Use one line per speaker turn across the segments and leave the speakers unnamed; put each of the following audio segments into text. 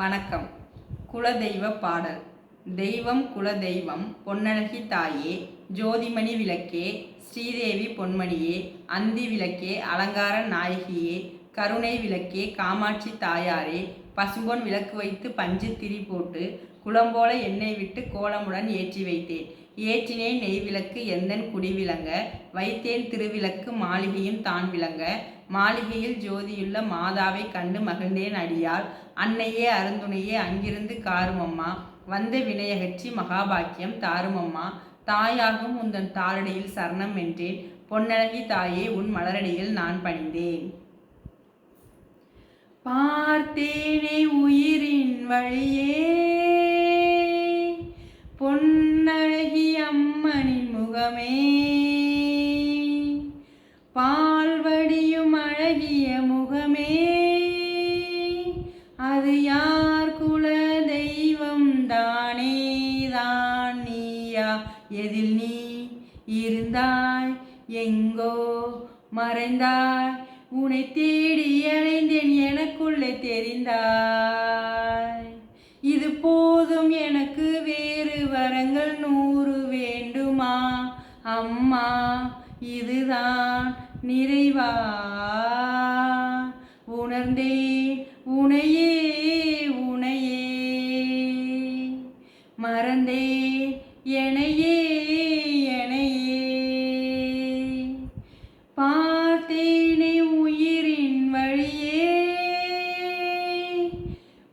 வணக்கம். குலதெய்வ பாடல். தெய்வம் குலதெய்வம் பொன்னழகி தாயே ஜோதிமணி விளக்கே ஸ்ரீதேவி பொன்மணியே அந்தி விளக்கே அலங்கார நாயகியே கருணை விளக்கே காமாட்சி தாயாரே பசும்பொன் விளக்கு வைத்து பஞ்சு திரி போட்டு குளம்போல எண்ணெய் விட்டு கோலமுடன் ஏற்றி வைத்தேன். ஏற்றினேன் நெய் விளக்கு எந்தன் குடி விளங்க? வைத்தேன் திருவிளக்கு மாளிகையும் தான் விளங்க? மாளிகையில் ஜோதியுள்ள மாதாவை கண்டு மகிழ்ந்தேன் அடியால் அன்னையே அருந்துணையே அங்கிருந்து காருமம்மா. வந்த வினையகற்றி மகாபாக்கியம் தாருமம்மா. தாயாகும் உந்தன் தாரடியில் சரணம் என்றேன். பொன்னழகி தாயே உன் மலரடியில் நான் பணிந்தேன். பார்த்தேனே உயிரின் வழியே எதில் நீ இருந்தாய்? எங்கோ மறைந்தாய்? உன்னை தேடி அலைந்தேன் எனக்குள்ளே தெரிந்தாய். இது போதும் எனக்கு வேறு வரங்கள் நூறு வேண்டுமா? அம்மா இதுதான் நிறைவா? உணர்ந்தேன் உனையே உனையே. மறந்தேன் எனையே எனையே. பார்த்தேனே உயிரின் வழியே.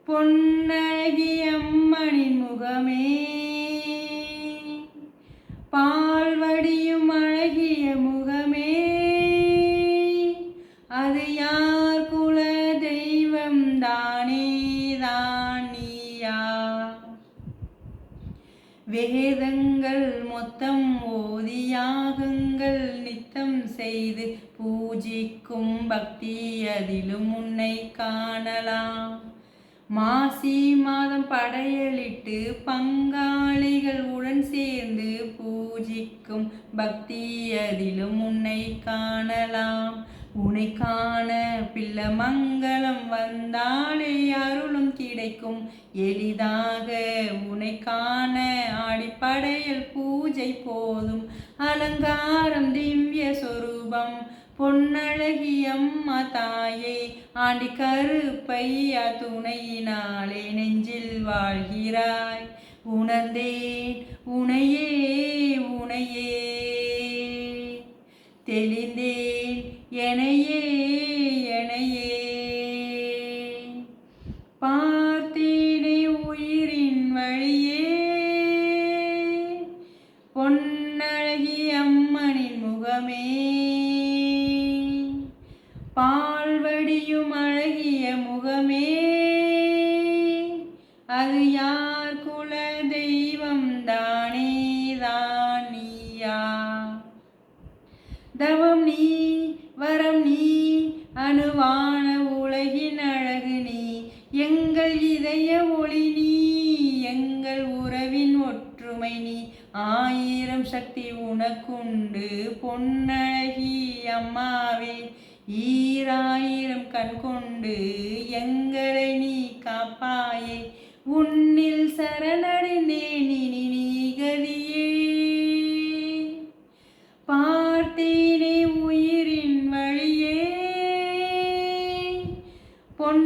பொன் வேதங்கள் மொத்தம் ஓதியாகங்கள். நித்தம் செய்து பூஜிக்கும் பக்தி அதிலும் உன்னை காணலாம். மாசி மாதம் படையலிட்டு பங்காளிகள் உடன் சேர்ந்து பூஜிக்கும் பக்தி அதிலும் உன்னை காணலாம். உனை காண பிள்ள மங்களம் வந்தாலே அருளும் கிடைக்கும். எளிதாக உனை காண ஆடிப்படையல் பூஜை போதும். அலங்காரம் திவ்ய சொரூபம் பொன்னழகி அம்மா தாயை ஆண்டி கருப்பையா துணையினாலே நெஞ்சில் வாழ்கிறாய். உணர்ந்தேன் உனையே மார்த்தீனை உயிரின் வழியே. பொன்னழகி அம்மனின் முகமே. பால்வடியும் அழகிய முகமே. அது யார் குல தெய்வம் தானே தான் நீயா? தவம் நீ வரம் நீ அணுவான உலகின் அழகு நீ. எங்கள் இதய ஒளி நீ எங்கள் உறவின் ஒற்றுமை நீ. ஆயிரம் சக்தி உனக்குண்டு பொன்னழகி அம்மாவே ஈராயிரம் கண் கொண்டு எங்களை நீ காப்பாயே. உன்னில் சரணடைந்தேன் இனி நீ பார்த்தேனே உயிரின் வழியே. பொன்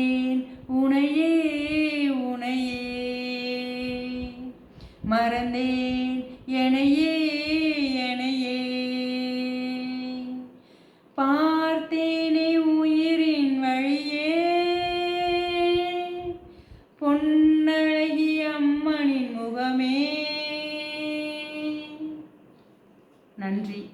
பொன்னழகி அம்மனின் முகமே. நன்றி.